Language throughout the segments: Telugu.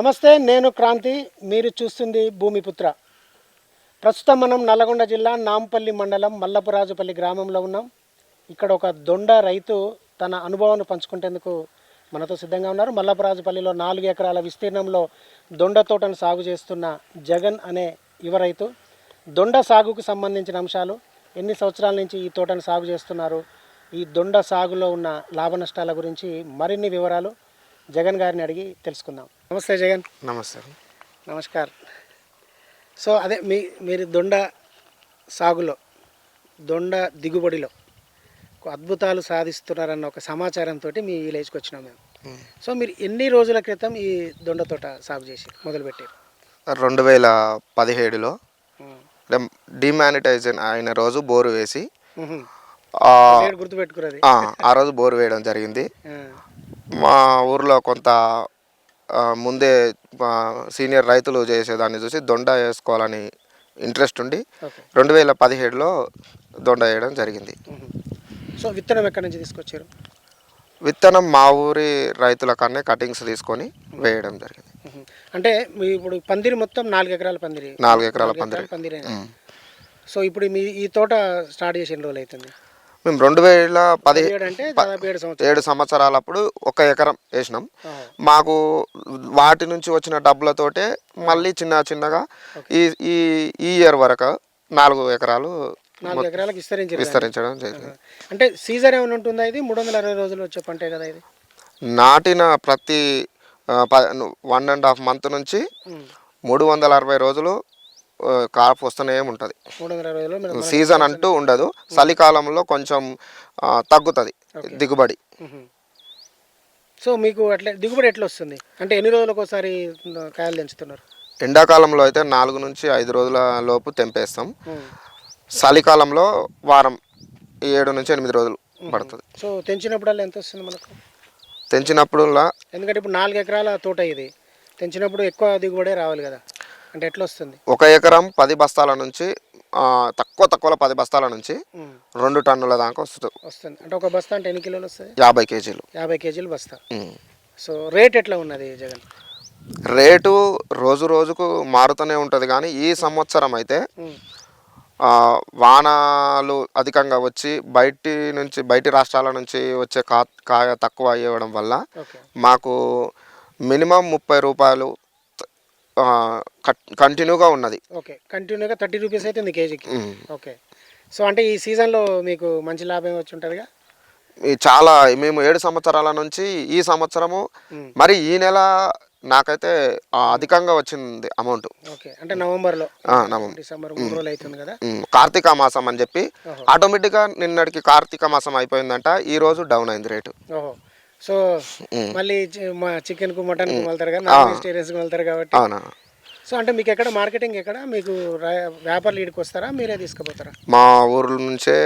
నమస్తే నేను క్రాంతి. మీరు చూస్తుంది భూమిపుత్ర. ప్రస్తుతం మనం నల్గొండ జిల్లా నాంపల్లి మండలం మల్లపురాజుపల్లి గ్రామంలో ఉన్నాం. ఇక్కడ ఒక దొండ రైతు తన అనుభవాన్ని పంచుకుంటేందుకు మనతో సిద్ధంగా ఉన్నారు. మల్లపురాజుపల్లిలో నాలుగు ఎకరాల విస్తీర్ణంలో దొండ తోటను సాగు చేస్తున్న జగన్ అనే యువ రైతు. దొండ సాగుకు సంబంధించిన అంశాలు ఎన్ని సంవత్సరాల నుంచి ఈ తోటను సాగు చేస్తున్నారు ఈ దొండ సాగులో ఉన్న లాభ నష్టాల గురించి మరిన్ని వివరాలు జగన్ గారిని అడిగి తెలుసుకుందాం. నమస్తే జగన్. నమస్తే నమస్కార్. సో అదే మీ మీరు దొండ సాగులో దొండ దిగుబడిలో అద్భుతాలు సాధిస్తున్నారన్న ఒక సమాచారంతో మీ విలేజ్కి వచ్చినాం మేము. సో మీరు ఎన్ని రోజుల క్రితం ఈ దొండ తోట సాగు చేసి మొదలుపెట్టారు? రెండు వేల పదిహేడులో డిమానిటైజేషన్ అయిన రోజు బోరు వేసి గుర్తుపెట్టుకున్నది ఆ రోజు బోరు వేయడం జరిగింది. మా ఊర్లో కొంత ముందే సీనియర్ రైతులు చేసేదాన్ని చూసి దొండ వేసుకోవాలని ఇంట్రెస్ట్ ఉండి రెండు వేల పదిహేడులో దొండ వేయడం జరిగింది. సో విత్తనం ఎక్కడి నుంచి తీసుకొచ్చారు? విత్తనం మా ఊరి రైతుల కన్నా కటింగ్స్ తీసుకొని వేయడం జరిగింది. అంటే మీ ఇప్పుడు పందిరి మొత్తం నాలుగు ఎకరాల పందిరి. నాలుగు ఎకరాల పందిరి. పందిరి. సో ఇప్పుడు మీ ఈ తోట స్టార్ట్ చేసిన రోజులు అవుతుంది? మేము రెండు వేల పది ఏడు సంవత్సరాలప్పుడు ఒక ఎకరం వేసినాం. మాకు వాటి నుంచి వచ్చిన డబ్బులతోటే మళ్ళీ చిన్న చిన్నగా ఈ ఈ ఈ ఇయర్ వరకు నాలుగు ఎకరాలు నాలుగు ఎకరాలకు విస్తరించారు విస్తరించడం జరిగింది. అంటే సీజన్ ఏమైనా ఉంటుందా ఇది? మూడు వందల అరవై రోజులు వచ్చే పంటే కదా ఇది. నాటిన ప్రతి వన్ అండ్ హాఫ్ మంత్ నుంచి. మూడు వందల అరవై రోజులు కాపు వస్తూనే ఉంటుంది. సీజన్ అంటూ ఉండదు. చలికాలంలో కొంచెం తగ్గుతుంది దిగుబడి. సో మీకు అట్లా దిగుబడి ఎట్లా వస్తుంది అంటే ఎన్ని రోజులకు ఒకసారి కాయలు తెంచుతున్నారు? ఎండాకాలంలో అయితే నాలుగు నుంచి ఐదు రోజుల లోపు తెంపేస్తాం. చలికాలంలో వారం ఏడు నుంచి ఎనిమిది రోజులు పడుతుంది. సో తెంచినప్పుడల్లా ఎంత వస్తుంది మనకు? తెంచినప్పుడులా ఎందుకంటే ఇప్పుడు నాలుగు ఎకరాల తోట ఇది. తెంచినప్పుడు ఎక్కువ దిగుబడే రావాలి కదా. అంటే ఎట్లా వస్తుంది ఒక ఎకరం పది బస్తాల నుంచి తక్కువ తక్కువలో పది బస్తాల నుంచి. రెండు టన్నుల దాకా వస్తుంది వస్తుంది. అంటే ఒక బస్తా అంటే ఎన్ని కిలోలు వస్తుంది యాభై కేజీలు. యాభై కేజీలు బస్తా. సో రేట్ ఎట్లా ఉన్నది జగన్? రేటు రోజు రోజుకు మారుతూనే ఉంటుంది కానీ ఈ సంవత్సరం అయితే వానాలు అధికంగా వచ్చి బయటి నుంచి బయటి రాష్ట్రాల నుంచి వచ్చే కా కాయ తక్కువ అయ్యడం వల్ల మాకు మినిమం ముప్పై రూపాయలు కంటిన్యూగా ఉన్నది. ఓకే. కంటిన్యూగా థర్టీ రూపీస్ అయితే ఉంది కేజీకి. ఓకే. సో అంటే ఈ సీజన్లో మీకు మంచి లాభం వచ్చి ఉంటుందిగా చాలా మేము ఏడు సంవత్సరాల నుంచి ఈ సంవత్సరము. మరి ఈ నెల నాకైతే అధికంగా వచ్చింది అమౌంట్. ఓకే. అంటే నవంబర్లో. నవం డిసెంబర్ మూడు రోజులు అవుతుంది కదా? కార్తీక మాసం అని చెప్పి. ఆటోమేటిక్గా నిన్నటికి కార్తీక మాసం అయిపోయిందంట ఈ రోజు డౌన్ అయింది రేటు. ఓహో. సో. మళ్ళీ మా చికెన్కు మటన్కు వెళ్తారు కదా నాన్ వెజిటేరియన్స్కి వెళ్తారు కాబట్టి. అవునా. సో అంటే మీకు ఎక్కడ మార్కెటింగ్ ఎక్కడ? మీకు రా- వ్యాపారులు ఈడికి వస్తారా? మీరే తీసుకుపోతారా? మా ఊర్ల నుంచే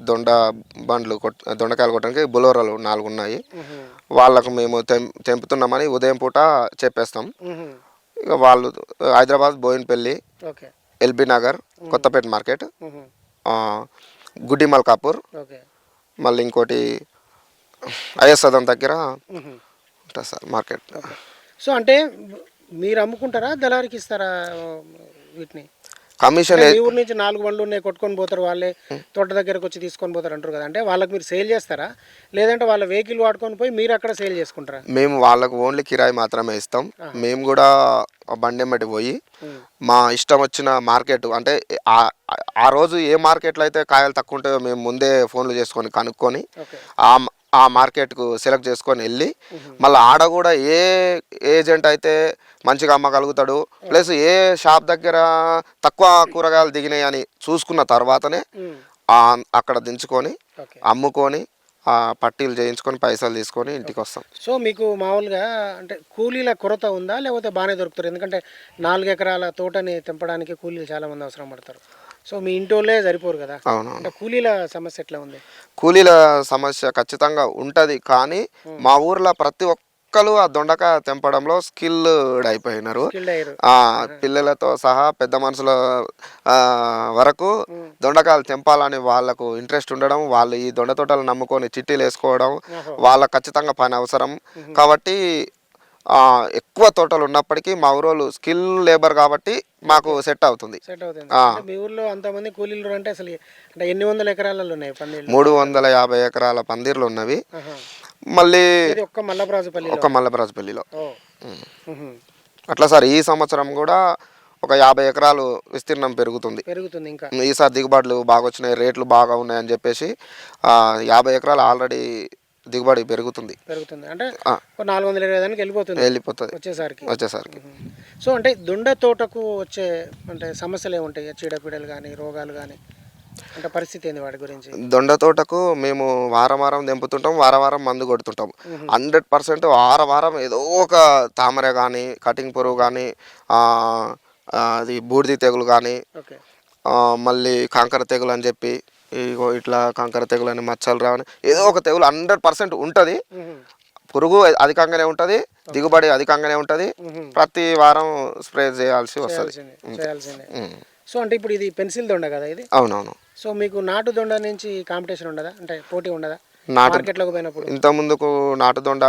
దొండ బండ్లు కొట్ దొండకాయలు కొట్టడానికి బులోరాలు నాలుగు ఉన్నాయి. వాళ్ళకు మేము తెంపుతున్నామని ఉదయం పూట చెప్పేస్తాం. ఇక వాళ్ళు హైదరాబాద్ బోయినపల్లి ఎల్బీ నగర్ కొత్తపేట మార్కెట్ గుడ్డి మల్కాపూర్ మళ్ళీ ఇంకోటి అయ్యసదం దగ్గర మ్హూ. ఉంటుంది సార్ మార్కెట్. ఓకే అంటే మీరు అమ్ముకుంటారా దళారికి ఇస్తారా వీటిని? కమిషన్ మీ ఊరు నుంచి నాలుగు బండ్లు ఉన్నాయి కొట్టుకొని పోతారు వాళ్ళే తోట దగ్గరకు వచ్చి తీసుకొని పోతారు అంటారు కదా. అంటే వాళ్ళకి మీరు సేల్ చేస్తారా? లేదంటే వాళ్ళ వెహికల్ వాడుకొని పోయి మీరు అక్కడ సేల్ చేసుకుంటారా? మేము వాళ్ళకు ఓన్లీ కిరాయి మాత్రమే ఇస్తాం. మేము కూడా బండి పోయి. మా ఇష్టం వచ్చిన మార్కెట్ అంటే ఆ- ఆ రోజు ఏ మార్కెట్లో అయితే కాయలు తక్కువ ఉంటాయో మేము ముందే ఫోన్లు చేసుకొని కనుక్కొని ఆ ఆ మార్కెట్కు సెలెక్ట్ చేసుకొని వెళ్ళి మళ్ళీ ఆడ కూడా ఏ ఏజెంట్ అయితే మంచిగా అమ్మగలుగుతాడు ప్లస్ ఏ షాప్ దగ్గర తక్కువ కూరగాయలు దిగినాయి అని చూసుకున్న తర్వాతనే అక్కడ దించుకొని అమ్ముకొని ఆ పట్టీలు చేయించుకొని పైసలు తీసుకొని ఇంటికి వస్తాం సో మీకు మామూలుగా అంటే కూలీల కొరత ఉందా? లేకపోతే బాగానే దొరుకుతారు? ఎందుకంటే నాలుగు ఎకరాల తోటని తెంపడానికి కూలీలు చాలా మంది అవసరం పడతారు. సో మీ ఇంటోళ్ళే సరిపోరు కదా? అవును అంటే కూలీల సమస్య ఎట్లా ఉంది? కూలీల సమస్య ఖచ్చితంగా ఉంటుంది కానీ మా ఊర్లో ప్రతి ఒక్కరు ఆ దొండకాయ తెంపడంలో స్కిల్డ్ అయిపోయినారు. పిల్లలతో సహా పెద్ద మనుషుల వరకు దొండకాయలు తెంపాలని వాళ్ళకు ఇంట్రెస్ట్ ఉండడం వాళ్ళు ఈ దొండ తోటలు నమ్ముకొని చిట్టీలు వేసుకోవడం ఓహో. వాళ్ళకి ఖచ్చితంగా పని అవసరం. కాబట్టి ఎక్కువ తోటలు ఉన్నప్పటికీ మా ఊరోళ్ళు స్కిల్ లేబర్ కాబట్టి మాకు సెట్ అవుతుంది. సెట్ అవుతుంది. అంటే మీ ఊర్లో అంతమంది కూలీలు అంటే అసలు అంటే ఎన్ని వందల ఎకరాలలో ఉన్నాయి మూడు వందల యాభై ఎకరాల పందిర్లు ఉన్నవి. మళ్ళీ ఒక్క మల్లప్రాజుపల్లిలో ఒక మల్లబరాజుపల్లిలో. అట్లా సార్ ఈ సంవత్సరం కూడా ఒక యాభై ఎకరాలు విస్తీర్ణం పెరుగుతుంది. పెరుగుతుంది ఇంకా. ఈసారి దిగుబడులు బాగా వచ్చినాయి రేట్లు బాగా ఉన్నాయని చెప్పేసి ఆ, యాభై ఎకరాలు ఆల్రెడీ దిగుబడి పెరుగుతుంది. పెరుగుతుంది. అంటే నాలుగు వందల ఇరవై దానికి వెళ్ళిపోతుంది వెళ్ళిపోతుంది. వచ్చేసరికి. వచ్చేసరికి. సో అంటే దొండ తోటకు వచ్చే అంటే సమస్యలు ఏముంటాయి? చీడపీడలు కానీ రోగాలు కానీ అంటే పరిస్థితి ఏంది వాటి గురించి? దొండ తోటకు మేము వారం వారం తెంపుతుంటాం వారం వారం మందు కొడుతుంటాం. హండ్రెడ్ పర్సెంట్ వారం వారం ఏదో ఒక తామర కానీ కటింగ్ పురుగు కానీ అది బూడిది తెగులు కానీ మళ్ళీ కాంకర తెగులు అని చెప్పి ఇగో ఇట్లా కాంకర తెగులు అని మచ్చలు రావని ఏదో ఒక తెగులు హండ్రెడ్ పర్సెంట్ ఉంటుంది. పురుగు అధికంగానే ఉంటుంది దిగుబడి అధికంగానే ఉంటుంది. ప్రతి వారం స్ప్రే చేయాల్సి వస్తుంది. సో అంటే ఇప్పుడు ఇది పెన్సిల్ దొండ కదా ఇది? అవునవును. సో మీకు నాటు దొండ నుంచి కాంపిటీషన్ ఉండదా? అంటే పోటీ ఉండదా? నాటు మార్కెట్లోకి పోయినప్పుడు? ఇంత ముందుకు నాటు దొండ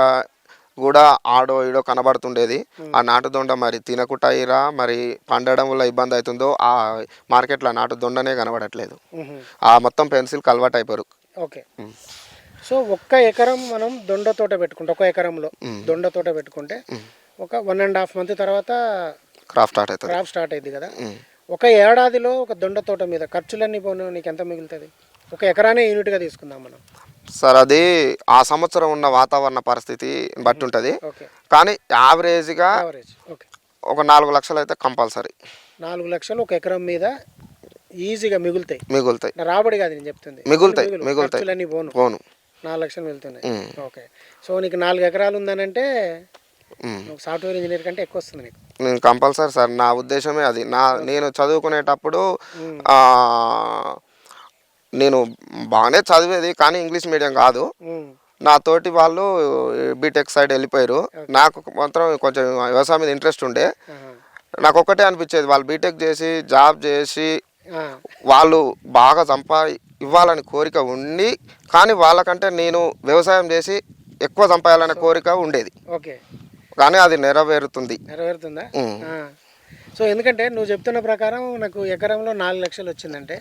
కూడా ఆడో ఈడో కనబడుతుండేది. ఆ నాటు దొండ మరి తినకుటాయిరా మరి పండడం వల్ల ఇబ్బంది అవుతుందో ఆ మార్కెట్లో నాటు దొండనే కనబడట్లేదు. ఆ మొత్తం పెన్సిల్ కలవాటు అయిపోయారు ఓకే. సో ఒక్క ఎకరం మనం దొండ తోట పెట్టుకుంటే ఒక ఎకరంలో దొండ తోట పెట్టుకుంటే ఒక వన్ అండ్ హాఫ్ మంత్ తర్వాత క్రాఫ్ట్ స్టార్ట్ అవుతుంది. క్రాప్ స్టార్ట్ అయింది కదా. ఒక ఏడాదిలో ఒక దొండ తోట మీద ఖర్చులన్నీ పోను నీకు ఎంత మిగులుతుంది? ఒక ఎకరానే యూనిట్గా తీసుకుందాం మనం. సార్ అది ఆ సంవత్సరం ఉన్న వాతావరణ పరిస్థితి బట్టి ఉంటుంది. కానీ యావరేజ్గా ఒక నాలుగు లక్షలు అయితే కంపల్సరీ. నాలుగు లక్షలు ఒక ఎకరం మీద ఈజీగా మిగులుతాయి. మిగులుతాయి. రాబడి కాదు నేను చెప్తుంది. మిగులుతాయి, మిగులు. మిగులుతాయి. పోను. పోను. నాలుగు లక్షలు మిగులుతున్నాయి. ఓకే. సో నీకు నాలుగు ఎకరాలు ఉందనంటే సాఫ్ట్వేర్ ఇంజనీర్ కంటే ఎక్కువ వస్తుంది నీకు. నేను కంపల్సరీ సార్ నా ఉద్దేశమే అది. నా నేను చదువుకునేటప్పుడు నేను బాగానే చదివేది కానీ ఇంగ్లీష్ మీడియం కాదు. నా తోటి వాళ్ళు బీటెక్ సైడ్ వెళ్ళిపోయారు. నాకు మాత్రం కొంచెం వ్యవసాయం మీద ఇంట్రెస్ట్ ఉండే. నాకు ఒక్కటే అనిపించేది వాళ్ళు బీటెక్ చేసి జాబ్ చేసి. వాళ్ళు బాగా సంపా ఇవ్వాలని కోరిక ఉండి కానీ వాళ్ళకంటే నేను వ్యవసాయం చేసి ఎక్కువ సంపాదాలనే కోరిక ఉండేది. ఓకే. కానీ అది నెరవేరుతుంది. నెరవేరుతుందా. సో ఎందుకంటే నువ్వు చెప్తున్న ప్రకారం నాకు ఎకరంలో నాలుగు లక్షలు వచ్చిందంటే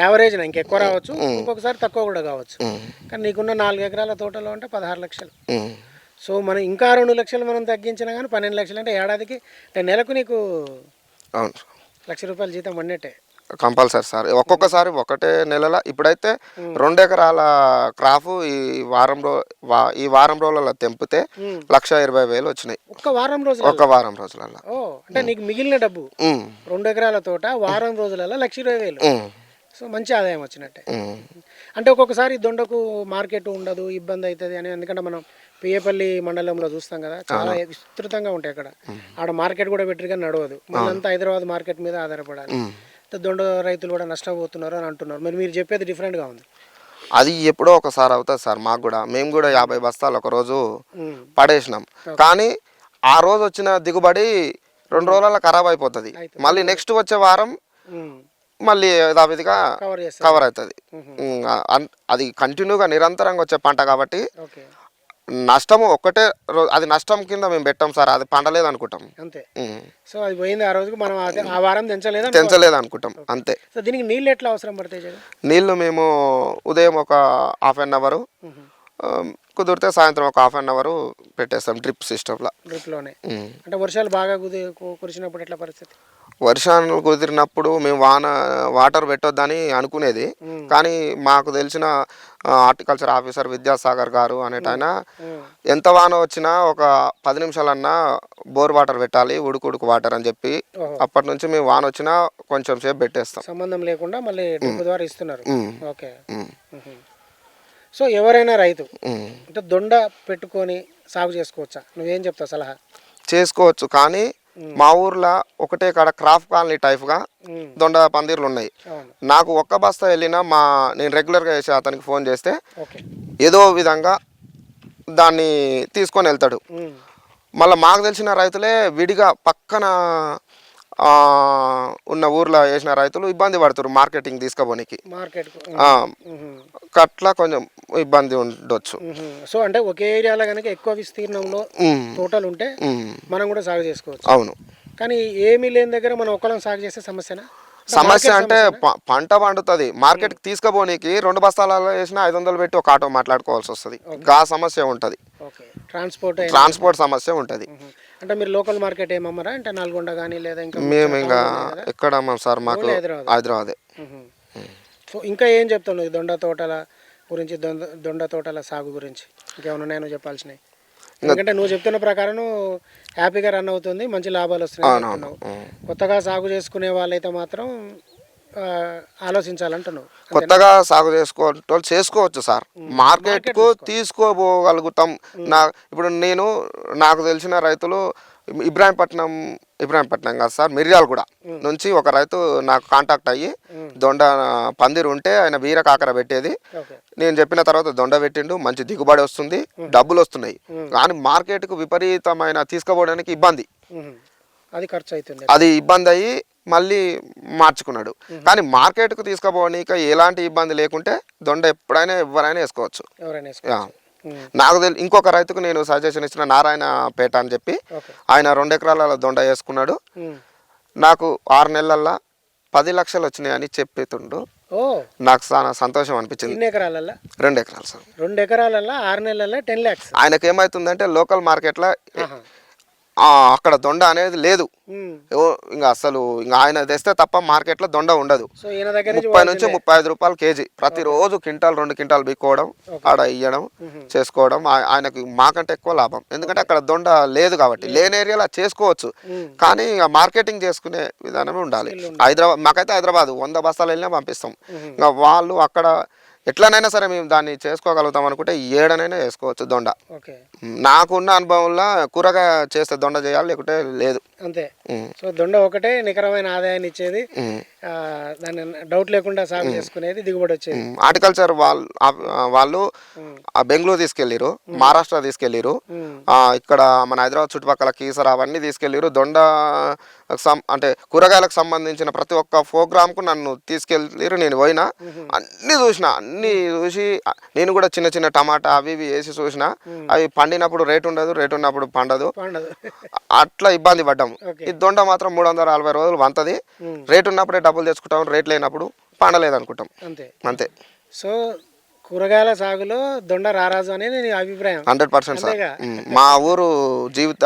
యావరేజ్ నా ఇంకెక్కువ రావచ్చు ఇంకొకసారి తక్కువ కూడా కావచ్చు. కానీ నీకున్న నాలుగు ఎకరాల తోటలో అంటే పదహారు లక్షలు. సో మనం ఇంకా రెండు లక్షలు మనం తగ్గించినా కానీ పన్నెండు లక్షలు అంటే ఏడాదికి అంటే నెలకు నీకు అవును. లక్ష రూపాయల జీతం పడినట్టే. Compulsory sir. ఒక్కొక్కసారి ఒకటే నెలల ఇప్పుడైతే రెండు ఎకరాల క్రాప్ ఈ వారం రో ఈ వారం రోజులలో తెంపితే. లక్ష ఇరవై వేలు వచ్చినాయి. ఒక్క వారం రోజులు ఒక వారం రోజులలో అంటే నీకు మిగిలిన డబ్బు. రెండు ఎకరాల తోట వారం రోజులలో లక్ష ఇరవై వేలు. సో మంచి ఆదాయం వచ్చినట్టే. అంటే ఒక్కొక్కసారి దొండకు మార్కెట్ ఉండదు ఇబ్బంది అవుతుంది అని ఎందుకంటే మనం పియ్యపల్లి మండలంలో చూస్తాం కదా చాలా విస్తృతంగా ఉంటాయి అక్కడ. ఆడ మార్కెట్ కూడా పెట్టి కానీ నడవదు. మళ్ళంతా హైదరాబాద్ మార్కెట్ మీద ఆధారపడాలి. దొండ రైతులు కూడా నష్టపోతున్నారు అని అంటున్నారు. మరి మీరు చెప్పేది డిఫరెంట్గా ఉంది. అది ఎప్పుడో ఒకసారి అవుతుంది సార్ మాకు కూడా. మేము కూడా యాభై బస్తాలు ఒక రోజు ఉమ్. పడేసినాం. కానీ ఆ రోజు వచ్చిన దిగుబడి రెండు రోజులలో ఖరాబ్ అయిపోతుంది. మళ్ళీ నెక్స్ట్ వచ్చే వారం. మళ్ళీ యథావిధిగా కవర్ అవుతుంది. అది కంటిన్యూగా నిరంతరంగా వచ్చే పంట కాబట్టి నష్టము ఒక్కటే రో- అది నష్టం కింద మేము పెట్టాం సార్ అది పండలేదు అనుకుంటాం అంతే. సో అది పోయింది ఆ రోజుకి మనం అదే- ఆ వారం తెంచలేదు తెంచలేదు అనుకుంటాం అంతే. సో దీనికి నీళ్ళు ఎట్లా అవసరం పడతాయి జగన్? నీళ్ళు మేము ఉదయం ఒక హాఫ్ అన్ అవరు కుదిరితే సాయంత్రం ఒక హాఫ్ అన్ అవరు పెట్టేస్తాం డ్రిప్ సిస్టంలో. డ్రిప్లోనే. అంటే వర్షాలు బాగా కుది కు- కురిసినప్పుడు ఎట్లా పరిస్థితి? వర్షాలు కుదిరినప్పుడు మేము వాన వాటర్ పెట్టొద్దని అనుకునేది కానీ మాకు తెలిసిన హార్టికల్చర్ ఆఫీసర్ విద్యాసాగర్ గారు అనేటాయన. ఎంత వాన వచ్చినా ఒక పది నిమిషాలన్నా బోర్ వాటర్ పెట్టాలి ఉడుకు ఉడుకు వాటర్ అని చెప్పి. అప్పటి నుంచి మేము వాన వచ్చినా కొంచెం సేపు పెట్టేస్తాం సంబంధం లేకుండా మళ్ళీ ద్వారా ఇస్తున్నారు. ఓకే. సో ఎవరైనా రైతు. అంటే దొండ పెట్టుకొని సాగు చేసుకోవచ్చా నువ్వేం చెప్తావు సలహా చేసుకోవచ్చు కానీ మా ఊర్లో ఒకటే కాడ క్రాఫ్ కాలనీ టైప్గా. దొండ పందిర్లు ఉన్నాయి నాకు ఒక్క బస్తా వెళ్ళినా మా నేను రెగ్యులర్గా చేసే అతనికి ఫోన్ చేస్తే ఏదో విధంగా దాన్ని తీసుకొని వెళ్తాడు. మళ్ళీ మాకు తెలిసిన రైతులే విడిగా పక్కన ఉన్న ఊర్లో వేసిన రైతులు ఇబ్బంది పడుతారు మార్కెటింగ్ ఆ, అట్లా కొంచెం ఇబ్బంది ఉండొచ్చు. సో అంటే ఒకే ఏరియాలో కనుక ఎక్కువ విస్తీర్ణంలో తోటలు ఉంటే మనం కూడా సాగు చేసుకోవచ్చు. అవును. కానీ ఏమీ లేని దగ్గర మనం ఒక్కలం సాగు చేసే సమస్యనా? సమస్య అంటే పంట పండుతుంది. మార్కెట్కి తీసుకుపోనీకి రెండు బస్తాలలో వేసిన ఐదు వందలు పెట్టి ఒక ఆటో మాట్లాడుకోవాల్సి వస్తుంది. గా సమస్య ఉంటుంది. ట్రాన్స్పోర్ట్ ట్రాన్స్పోర్ట్ సమస్య ఉంటుంది. అంటే మీరు లోకల్ మార్కెట్ ఏమమ్మరా? అంటే నల్గొండ కానీ లేదా ఇంకా మేము ఇంకా ఎక్కడ అమ్మాం సార్? మాకు హైదరాబాద్. సో ఇంకా ఏం చెప్తాను దొండ తోటల గురించి దొండ దొండ తోటల సాగు గురించి? ఇంకేమైనా ఉన్నాయో చెప్పాల్సినవి? ఎందుకంటే నువ్వు చెప్తున్న ప్రకారం హ్యాపీగా రన్ అవుతుంది మంచి లాభాలు వస్తున్నాయి. కొత్తగా సాగు చేసుకునే వాళ్ళైతే మాత్రం ఆలోచించాలంటున్నావు. కొత్తగా సాగు చేసుకోవటం చేసుకోవచ్చు సార్. మార్కెట్కు తీసుకోపోగలుగుతాం నా ఇప్పుడు నేను నాకు తెలిసిన రైతులు ఇబ్రాహీంపట్నం ఇబ్రాహీంపట్నం కాదు సార్ మిర్యాలగూడ నుంచి ఒక రైతు నాకు కాంటాక్ట్ అయ్యి దొండ పందిరు ఉంటే ఆయన వీర కాకర పెట్టేది. నేను చెప్పిన తర్వాత దొండ పెట్టిండు మంచి దిగుబడి వస్తుంది డబ్బులు వస్తున్నాయి. కానీ మార్కెట్కు విపరీతమైన తీసుకుపోవడానికి ఇబ్బంది. అది ఖర్చు అవుతుంది. అది ఇబ్బంది అయ్యి మళ్ళీ మార్చుకున్నాడు. కానీ మార్కెట్కు తీసుకుపోనీక ఎలాంటి ఇబ్బంది లేకుంటే దొండ ఎప్పుడైనా ఎవరైనా వేసుకోవచ్చు. నాకు తెలి ఇంకొక రైతుకు నేను సజెషన్ ఇచ్చిన నారాయణ పేట అని చెప్పి ఆయన రెండు ఎకరాల దొండ వేసుకున్నాడు. నాకు ఆరు నెలల్లో పది లక్షలు వచ్చినాయని చెప్పేతుండు. నాకు చాలా సంతోషం అనిపించింది. ఎన్ని ఎకరాలల్లా? రెండు ఎకరాలు సార్. రెండు ఎకరాలల్లా ఆరు నెలల్లో టెన్ ల్యాక్స్. ఆయనకి ఏమవుతుందంటే లోకల్ మార్కెట్లో అక్కడ దొండ అనేది లేదు. ఇంకా అసలు ఇంకా ఆయన తెస్తే తప్ప మార్కెట్లో దొండ ఉండదు. ముప్పై నుంచి ముప్పై ఐదు రూపాయలు కేజీ. ప్రతిరోజు క్వింటాల్ రెండు క్వింటాల్ బిక్కోవడం ఆడ ఇయ్యడం చేసుకోవడం ఆయనకు మాకంటే ఎక్కువ లాభం. ఎందుకంటే అక్కడ దొండ లేదు కాబట్టి. లేని ఏరియాలో చేసుకోవచ్చు. కానీ ఇక మార్కెటింగ్ చేసుకునే విధానమే ఉండాలి. హైదరాబాద్ మాకైతే హైదరాబాద్. వంద బస్తాలు వెళ్ళినా పంపిస్తాం. ఇంకా వాళ్ళు అక్కడ ఎట్లనైనా సరే మేము దాన్ని చేసుకోగలుగుతాం అనుకుంటే ఏడనైనా వేసుకోవచ్చు దొండ. ఓకే. నాకున్న అనుభవంలో కూరగాయ చేస్తే దొండ చేయాలి లేకుంటే లేదు. అంతే. సో దొండ ఒకటే నికరమైన ఆదాయాన్ని ఇచ్చేది. దాన్ని డౌట్ లేకుండా సాగు చేసుకునేది దిగుబడి వచ్చేది. హార్టికల్చర్ వాళ్ళు వాళ్ళు బెంగళూరు తీసుకెళ్ళిరు మహారాష్ట్ర తీసుకెళ్ళిరు. ఆ, ఇక్కడ మన హైదరాబాద్ చుట్టుపక్కల కీసర అవన్నీ తీసుకెళ్ళిరు దొండ అంటే కూరగాయలకు సంబంధించిన ప్రతి ఒక్క ప్రోగ్రామ్కు నన్ను తీసుకెళ్ళిరు నేను పోయినా అన్ని చూసిన అన్ని చూసి నేను కూడా చిన్న చిన్న టమాటా అవి ఇవి వేసి చూసిన అవి పండినప్పుడు రేటు ఉండదు రేటు ఉన్నప్పుడు పండదు. అట్లా ఇబ్బంది పడ్డాం Okay. ఈ దొండ మాత్రం మూడు వందల నలభై రోజులు వంతది. రేటు ఉన్నప్పుడే డబ్బులు తెచ్చుకుంటాం రేట్ లేనప్పుడు పండలేదు అనుకుంటాం అంతే. అంతే. సో కూరగాయల సాగులో దొండ రారాజు అనేది నీ అభిప్రాయం. Hundred percent sir. మా ఊరు జీవిత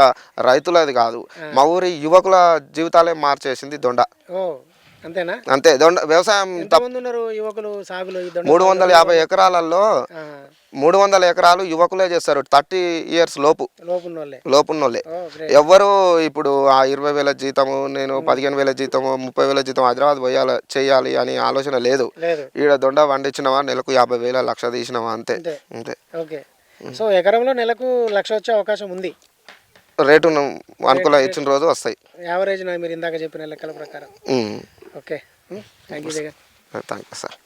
రైతులది కాదు. మా ఊరి యువకుల జీవితాలే మార్చేసింది దొండ. అంతేనా? అంతే దొండ వ్యవసాయం యువకులు సాగులో మూడు వందల యాభై ఎకరాలలో మూడు వందల ఎకరాలు యువకులే చేస్తారు థర్టీ ఇయర్స్ లోపు. లోపున్నోళ్ళే. ఎవ్వరు ఇప్పుడు ఆ ఇరవై వేల జీతము నేను పదిహేను వేల జీతము ముప్పై వేల జీతం హైదరాబాద్ పోయాలి చేయాలి అని ఆలోచన లేదు. ఈడ దొండ వండించినవా నెలకు యాభై వేల లక్ష తీసినవా అంతే. అంతే. అంతే. ఓకే. సో ఎకరంలో నెలకు లక్ష వచ్చే అవకాశం ఉంది. రేటు అనుకూల ఇచ్చిన రోజు వస్తాయి. యావరేజ్ మీరు ఇందాక చెప్పిన లెక్కల ప్రకారం. Okay. Thank you thank you sir.